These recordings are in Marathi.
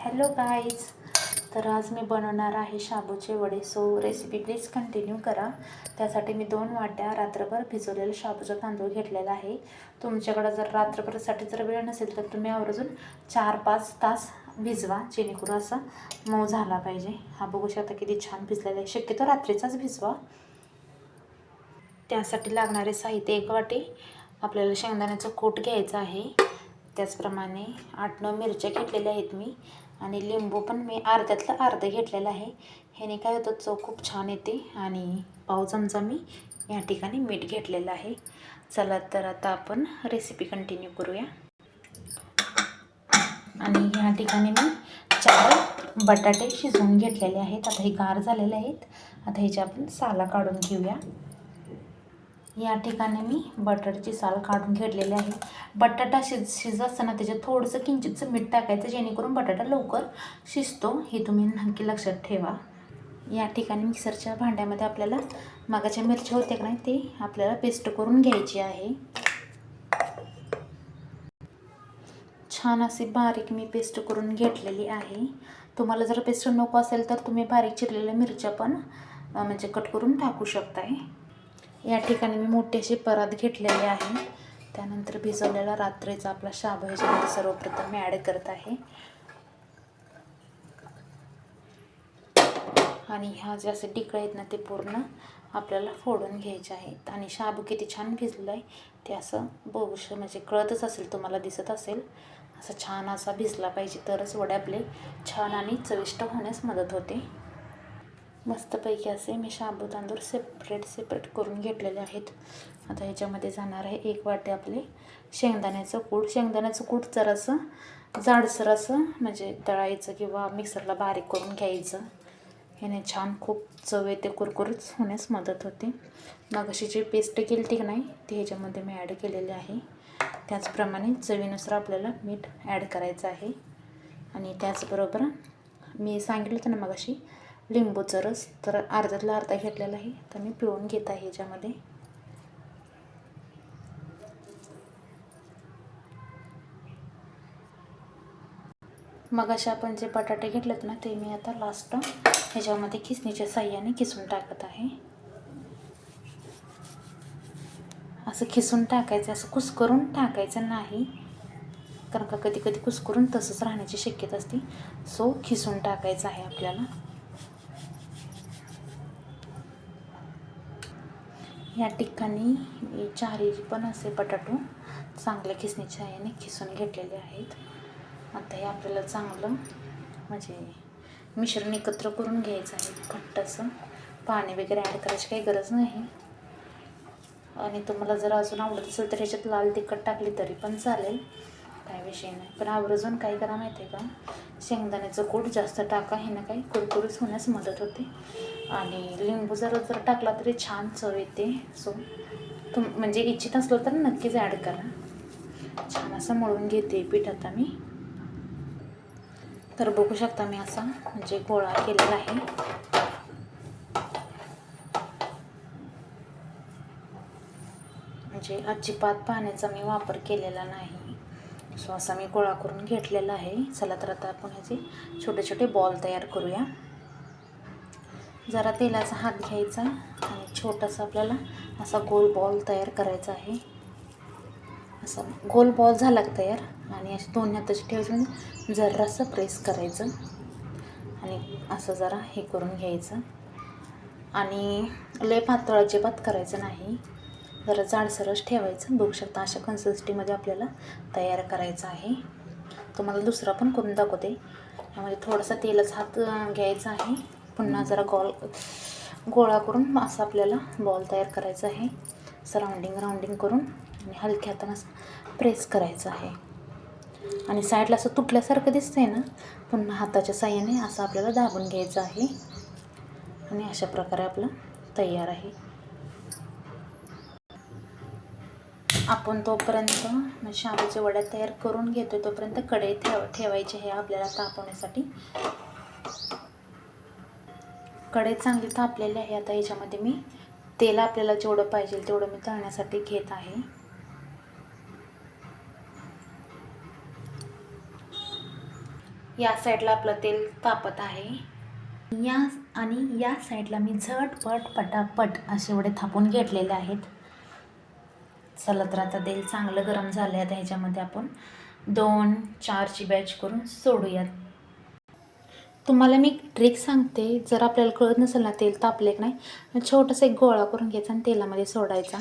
हॅलो गाईज तर आज मी बनवणार आहे शाबूचे वडे. सो रेसिपी प्लीज कंटिन्यू करा. त्यासाठी मी दोन वाट्या रात्रभर भिजवलेलं शाबूचा तांदूळ घेतलेला आहे. तुमच्याकडं जर रात्रभरसाठी जर वेळ नसेल तर तुम्ही आवर्जून चार पाच तास भिजवा जेणेकरून असा मऊ झाला पाहिजे. हा बघू शकता किती छान भिजलेला आहे. शक्यतो रात्रीचाच भिजवा. त्यासाठी लागणारे साहित्य एक वाटी. आपल्याला शेंगदाण्याचं कूट घ्यायचं आहे. त्याचप्रमाणे आठ नऊ मिरच्या घेतलेल्या आहेत मी. आणि लिंबू पण मी अर्ध्यातलं अर्धं घेतलेलं आहे. ह्याने काय होतं चव खूप छान येते आणि पाव चमचा मी या ठिकाणी मीठ घेतलेलं आहे. चला तर आता आपण रेसिपी कंटिन्यू करूया. आणि ह्या ठिकाणी मी चार बटाटे शिजवून घेतलेले आहेत. आता हे गार झालेले आहेत. आता ह्याचे आपण साला काढून घेऊया. या ठिकाणी मी बटाट्याची साल काढून घेतलेली आहे. बटाटा शिज शिज असताना त्याच्यात थोडंसं किंचितचं मीठ टाकायचं जेणेकरून बटाटा लवकर शिजतो. हे तुम्ही नक्की लक्षात ठेवा. या ठिकाणी मिक्सरच्या भांड्यामध्ये आपल्याला मागाच्या मिरच्या होत्या का नाही ते आपल्याला पेस्ट करून घ्यायची आहे. छान अशी बारीक मी पेस्ट करून घेतलेली आहे. तुम्हाला जर पेस्ट नको असेल तर तुम्ही बारीक चिरलेल्या मिरच्या पण म्हणजे कट करून टाकू शकताय. या ठिकाणी मी मोठी अशी परत घेतलेली आहे. त्यानंतर भिजवलेला रात्रीचा आपला शाबू ह्याच्यामध्ये सर्वप्रथम मी ॲड करत आहे. आणि ह्या जे असे टिकळे आहेत ना ते पूर्ण आपल्याला फोडून घ्यायचे आहेत. आणि शाबू किती छान भिजलं आहे. ते असं बघूश म्हणजे कळतच असेल तुम्हाला दिसत असेल. असं छान असा भिजला पाहिजे तरच वडे आपले छान आणि चविष्ट होण्यास मदत होते. मस्तपैकी असे मी शाबू तांदूळ सेपरेट सेपरेट करून घेतलेले आहेत. आता ह्याच्यामध्ये जाणार आहे एक वाटे आपले शेंगदाण्याचं कूट. शेंगदाण्याचं कूट जरासं जाडसर असं म्हणजे तळायचं किंवा मिक्सरला बारीक करून घ्यायचं. ह्याने छान खूप चव येते कुरकुरीत होण्यास मदत होते. मग अशी जी पेस्ट केली ती नाही ती ह्याच्यामध्ये मी ॲड केलेली आहे. त्याचप्रमाणे चवीनुसार आपल्याला मीठ ॲड करायचं आहे. आणि त्याचबरोबर मी सांगितलं होतं ना मग अशी लिंबूचा रस. तर अर्ध्यातला अर्धा घेतलेला आहे. तर मी पिळून घेत आहे ह्याच्यामध्ये. मग अशा आपण जे बटाटे घेतलेत ना ते मी आता लास्ट ह्याच्यामध्ये खिसणीच्या साह्याने खिसून टाकत आहे. असं खिसून टाकायचं असं कुस्करून टाकायचं नाही. कारण का कधी कधी कुस्करून तसंच राहण्याची शक्यता असते. सो खिसून टाकायचं आहे आपल्याला. या ठिकाणी चारीची चारी पण असे बटाटो चांगल्या खिसणीच्या याने खिसून घेतलेले आहेत. आता हे आपल्याला चांगलं म्हणजे मिश्रण एकत्र करून घ्यायचं आहे. घट्टसं पाणी वगैरे ॲड करायची काही गरज नाही. आणि तुम्हाला जर अजून आवडत असेल तर ह्याच्यात लाल तिखट टाकली तरी पण चालेल. काय विषय नाही. पण आवर्जून काय करा माहिती आहे का? शेंगदाण्याचं कूट जास्त टाका ह्यानं काही कुरकुरीस होण्यास मदत होते. आणि लिंबू जर जर टाकला तरी छान चव येते. सो तुम म्हणजे इच्छित असलं तर नक्कीच ॲड करा. छान असं मळून घेते पीठ आता मी. तर बघू शकता मी असा म्हणजे गोळा केलेला आहे. म्हणजे अजिबात पाण्याचा मी वापर केलेला नाही. सो असा मी गोळा करून घेतलेला आहे. चला तर आता आपण ह्याचे छोटे छोटे बॉल तयार करूया. जरा तेलाचा हात घ्यायचा आणि छोटासा आपल्याला असा गोल बॉल तयार करायचा आहे. असा गोल बॉल झाला तयार? आणि असे दोन हाताचे ठेवून जरासं प्रेस करायचं. आणि असं जरा हे करून घ्यायचं. आणि लय पातळ अजिबात करायचं नाही. जरा जाडसरच ठेवायचं. बघू शकता अशा कन्सिस्टीमध्ये आपल्याला तयार करायचं आहे. तुम्हाला दुसरा पण करून दाखवते. यामध्ये थोडासा तेलाचा हात घ्यायचा आहे. पुन्हा जरा गॉल गोळा करून असं आपल्याला बॉल तयार करायचा आहे. सराउंडिंग राऊंडिंग करून आणि हलक्या हातानं असं प्रेस करायचं आहे. आणि साईडला असं तुटल्यासारखं दिसतंय ना पुन्हा हाताच्या साह्याने असं आपल्याला दाबून घ्यायचं आहे. आणि अशा प्रकारे आपलं तयार आहे. आपण तोपर्यंत म्हणजे शाबूचे वड्या तयार करून घेतो तोपर्यंत कढई ठेव ठेवायचे हे आपल्याला तापवण्यासाठी. कढई चांगली तापलेली आहे. आता याच्यामध्ये मी तेल आपल्याला जेवढं पाहिजे तेवढं मी तळण्यासाठी घेत आहे. या साईडला आपलं तेल तापत आहे. या आणि या साईडला मी झटपट पटापट असे एवढे थापून घेतलेले आहेत. चला तर आता तेल चांगलं गरम झालं आहे आता ह्याच्यामध्ये आपण दोन चारची बॅच करून सोडूयात. तुम्हाला मी ट्रिक सांगते. जर आपल्याला कळत नसेल ना तेल तापले की नाही छोटासा एक गोळा करून घ्यायचा आणि तेलामध्ये सोडायचा.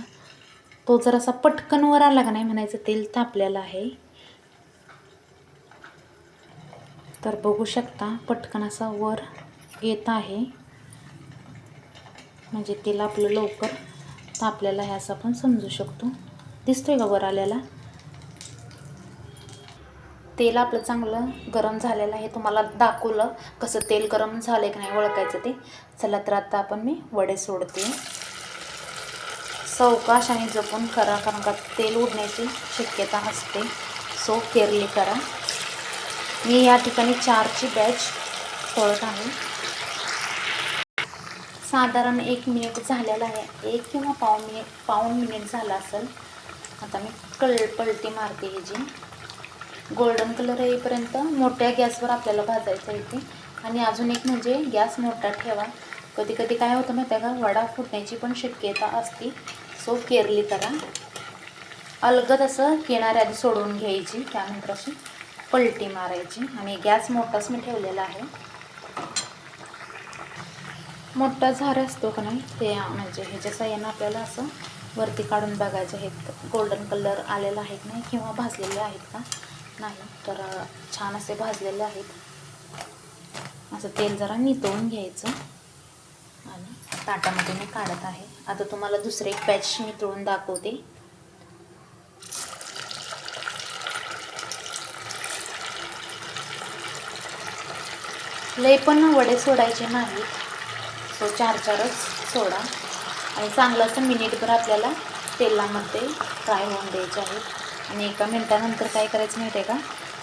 तो जर असा पटकन वर आला का नाही म्हणायचं तेल तापलेलं आहे. तर बघू शकता पटकन असा वर येत आहे. म्हणजे तेल आपलं लवकर तापलेलं आहे असं आपण समजू शकतो. दिसतोय का वर आल्याला? तेल आपलं चांगलं गरम झालेलं आहे. तुम्हाला दाखवलं कसं तेल गरम झालं आहे की नाही ओळखायचं ते. चला तर आता आपण मी वडे सोडते. सावकाश आणि जपून करा कारण का तेल उडण्याची शक्यता असते. सो केअरली करा. मी या ठिकाणी चारची बॅच सोडत आहे. साधारण एक मिनिट झालेला आहे. एक किंवा पाव मिनिट पाऊन मिनिट झाला असेल. आता मी कळ पलटी मारते ह्याची. गोल्डन कलर येईपर्यंत मोठ्या गॅसवर आपल्याला भाजायचं आहे ते आणि अजून एक म्हणजे गॅस मोठा ठेवा. कधी कधी काय होतं माहिती आहे का? वडा फुटण्याची पण शक्यता असते. सो केअरली करा. अलगद असं किनाऱ्या आधी सोडून घ्यायची. त्यानंतर अशी? पलटी मारायची. आणि गॅस मोठाच मी ठेवलेला आहे. मोठा झार असतो का नाही? ते म्हणजे ह्याच्या साह्यानं आपल्याला असं वरती काढून बघायचं आहेत गोल्डन कलर आलेला आहे की नाही? किंवा भाजलेले आहेत का? नाही तर छान असे भाजलेले आहेत. असं तेल जरा नितळून घ्यायचं आणि ताटामध्ये मी काढत आहे. आता तुम्हाला दुसरे एक पॅच नितळून दाखवते. लय पण वडे सोडायचे नाहीत. सो चार चारच सोडा. आणि चांगलं असं मिनिटभर आपल्याला तेलामध्ये फ्राय होऊन द्यायचे आहेत. आणि एका मिनटानंतर काय करायचं माहिती आहे का?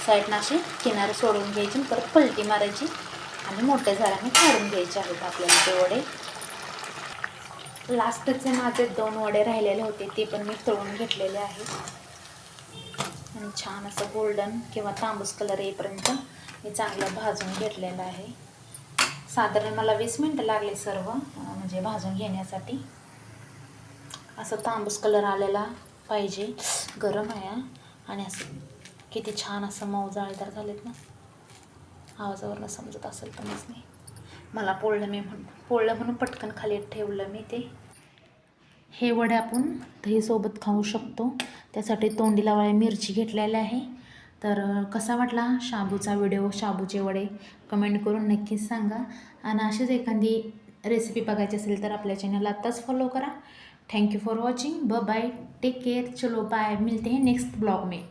साईडनं अशी किनारे सोडून घ्यायची परत पलटी मारायची आणि मोठ्या झाडाने काढून घ्यायचे आहेत आपल्याला ते वडे. लास्टचे माझे दोन वडे राहिलेले होते ते पण मी तळून घेतलेले आहेत आणि छान असं गोल्डन किंवा तांबूस कलर येईपर्यंत मी चांगलं भाजून घेतलेलं आहे. साधारण मला वीस मिनटं लागले सर्व म्हणजे भाजून घेण्यासाठी. असं तांबूस कलर आलेला. पाहिजे. गरम आहे आणि असं किती छान असं मऊ जाळीदार झालेत ना. आवाजावरनं समजत असेल पणच नाही मला पोळलं मी म्हण पोळलं म्हणून पटकन खाली ठेवलं मी ते. हे वडे आपण दहीसोबत खाऊ शकतो. त्यासाठी तोंडी लावायला मिरची घेतलेली आहे. तर कसा वाटला शाबूचा व्हिडिओ शाबूचे वडे? कमेंट करून नक्कीच सांगा. आणि अशीच एखादी रेसिपी बघायची असेल तर आपल्या चॅनलला आत्ताच फॉलो करा. थैंक यू फॉर वॉचिंग ब बाय टेक केयर चलो बाय मिलते हैं नेक्स्ट ब्लॉग में.